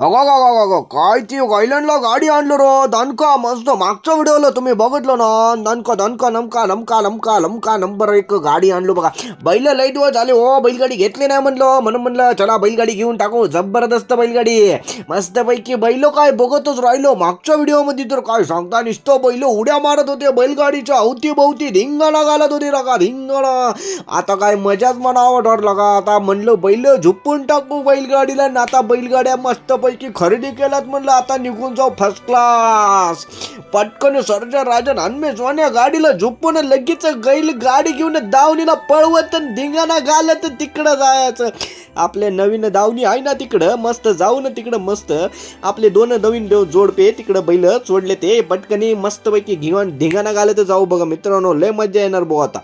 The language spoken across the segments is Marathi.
अगो अगो काय ती गायलंडला गाडी आणलो रो. दणका मस्त मागच्या व्हिडिओला तुम्ही बघितलं ना? दणका दणका नमका नमका नमका नमका नंबर एक गाडी आणलो बघा. बैल लई दिवस झाले हो बैलगाडी घेतली नाही म्हणलं. म्हणून म्हणलं चला बैलगाडी घेऊन टाकू. जबरदस्त बैलगाडी. मस्तपैकी बैल काय बघतच राहिलो. मागच्या व्हिडिओमध्ये तर काय सांगता निसतो बैल उड्या मारत होते. बैलगाडीच्या अवतीभोवती धिंगाणा घालत होती रका धिंगाणा. आता काय मजाच म्हणावं ठरलं का? आता म्हणलं बैल झुपून टाकू बैलगाडीला. आणि आता बैलगाड्या मस्त पैकी खरेदी केल्यात म्हणलं आता निघून जाऊ फर्स्ट क्लास पटकन सरजा राजन हनमे सोन्या गाडीला झुपून लगेच गैल गाडी घेऊन दावणीला पळवत आणि धिंगाणा घालत तिकडं जायचं. आपले नवीन दावणी आहे ना तिकडं मस्त जाऊ ना तिकडं मस्त आपले दोन नवीन देव जोडपे तिकडं बैल सोडले ते. पटकनी मस्तपैकी घेऊन धिंगाणा घालत जाऊ बघा मित्रांनो लय मजा येणार बघ आता.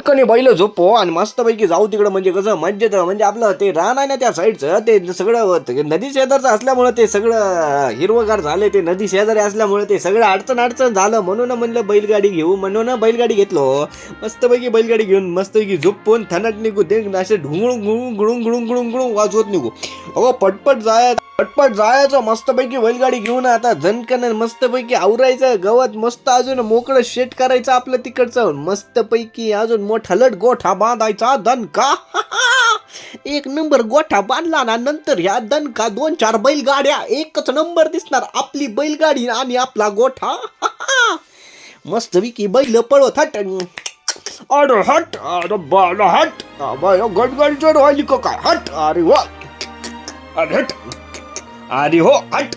पटकनी बैल झोपो आणि मस्तपैकी जाऊ तिकडं म्हणजे कसं मज्जेत म्हणजे आपलं ते रान आहे ना त्या साईडचं ते सगळं नदी शेजारचं असल्यामुळे ते सगळं हिरवगार झाले ते नदी शेजारी असल्यामुळे ते सगळं अडचण अडचण झालं. म्हणून म्हणलं बैलगाडी घेऊ म्हणून बैलगाडी घेतलो. मस्तपैकी बैलगाडी घेऊन मस्तपैकी झोपून थनट निघू ते असे ढुंगळून गुळून गुळून गुळून गुळून गुळून वाजवत निघू. अगो पटपट जाय पटपट जायचं मस्तपैकी बैलगाडी घेऊन आता झनकन मस्तपैकी आवरायचं गवत मस्त अजून मोकळं शेट करायचं आपलं तिकडचं. मस्तपैकी अजून मोठा लट गोठा बांधायचा दणका. एक नंबर गोठा बांधला ना नंतर ह्या दणका दोन चार बैलगाड्या एकच नंबर दिसणार आपली बैलगाडी आणि आपला गोठा. मस्तपैकी बैल पळवत हट. अरे हट अरे बाला हट. गडगड गडगडचं राहिली काय? हट अरे वा. अरे हट. अरे हो हट!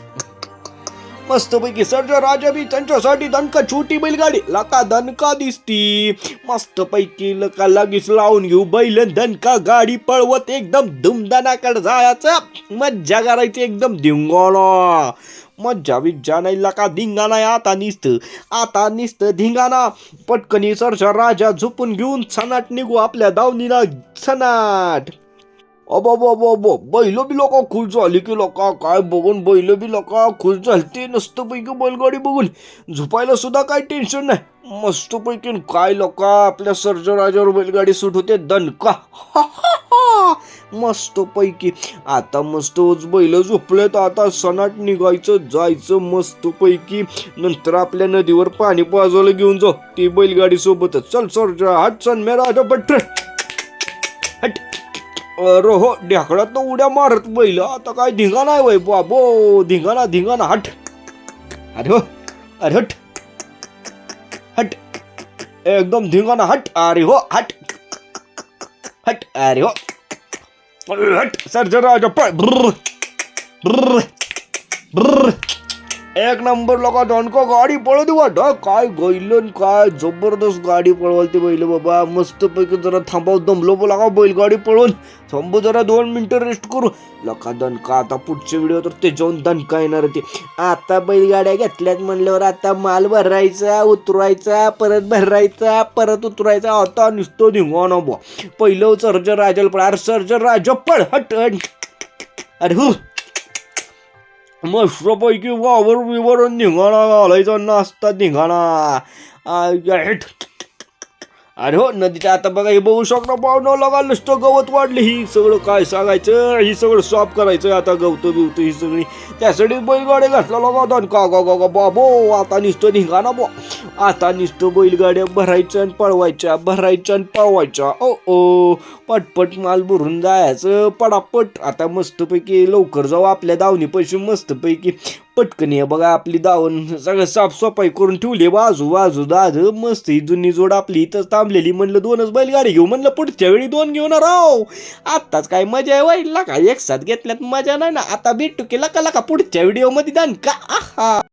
मस्तपैकी सर्जा राजा बी त्यांच्यासाठी दणका छोटी बैलगाडी लका दणका दिसती. मस्तपैकी लका लगेच लावून घेऊ बैल दणका गाडी पळवत एकदम धुमदानाकडे जायचं. मज्जा करायची एकदम धिंगाणा. मज्जा बिज्जा नाही लका धिंगाणा आता निसतं. आता निसतं धिंगाणा. पटकनी सरजा राजा झोपून घेऊन सनाट निघू आपल्या दावणीला. सनाट! अब अब अब अब बैल बी लोक खुश झाली की लोक काय बघून बैल बी लोक खुश झालते नसतं पैकी बैलगाडी बघून झोपायला सुद्धा काय टेन्शन नाही. मस्त पैकी काय लोक आपल्या सर्जराजावर बैलगाडी सूट होते दणका. मस्त पैकी आता मस्त बैल झोपलेत आता सणाट निघायचं जायचं मस्त पैकी नंतर आपल्या नदीवर पाणी पाजवलं घेऊन जाऊ. ती बैलगाडी सोबतच. चल सर्जा हट सन मेरा राजा पट्ट अरे हो ढेकळात उड्या मारत बैल. आता काय धिंगाणा आहे वय बाबो. धिंगाणा धिंगाणा हट. अरे हो. अरे हट. हट. एकदम धिंगाणा हट. अरे हो. हट. हट. अरे हो. हट. हट सर्जराजा पळ ब्र ब्र ब्र एक नंबर लोका दणको गाडी पळवते दे वाट. काय गैलन काय जबरदस्त गाडी पळवाल बैल बाबा. मस्त पैकी जरा थांबाव दमलो बोला का बैलगाडी पळवून. थांबू जरा दोन मिनटं रेस्ट करू. लका दणका आता पुढच्या व्हिडिओ तर ते जाऊन दणका येणार होते आता बैलगाड्या घेतल्यात म्हणल्यावर आता माल भरायचा उतरायचा परत भरायचा परत उतरायचा. आता नुसतं ना बुवा. पहिलं सर्जर राजाला पळ अरे सर्जर राजा पळ हट. अरे हो. मस्तपैकी वावर बिवर धिंगाणा घालायचा नाश्ता धिंगाणा आ, या अरे हो नदीच्या आता बघा हे बघू शकता पाहुणं लगा नुसतं गवत वाढले. ही सगळं काय सांगायचं? ही सगळं साफ करायचं आता गवतं बिवतं ही सगळी. त्यासाठी बैलगाड्या घातला लगा दन का गा गा बाबो आता नुसतं धिंगाणा बो. आता नुसतं बैलगाड्या भरायच्या आणि पळवायच्या भरायच्या आणि पळवायच्या. ओ ओ पटपट माल भरून जायचं पटापट आता मस्तपैकी लवकर जाऊ आपल्या दावणी पैसे मस्तपैकी. पटकन ये बघा आपली दावण सगळं साफसफाई करून ठेवली बाजू बाजू दाद मस्त ही जुनी जोड आपली इथंच थांबलेली म्हणलं दोनच बैलगाडी घेऊ म्हणलं पुढच्या वेळी दोन घेऊन राव. आत्ताच काय मजा आहे वाईला का एक साथ घेतल्यात मजा नाही ना आता भेटू की लका लका पुढच्या व्हिडिओमध्ये दान का? आहा.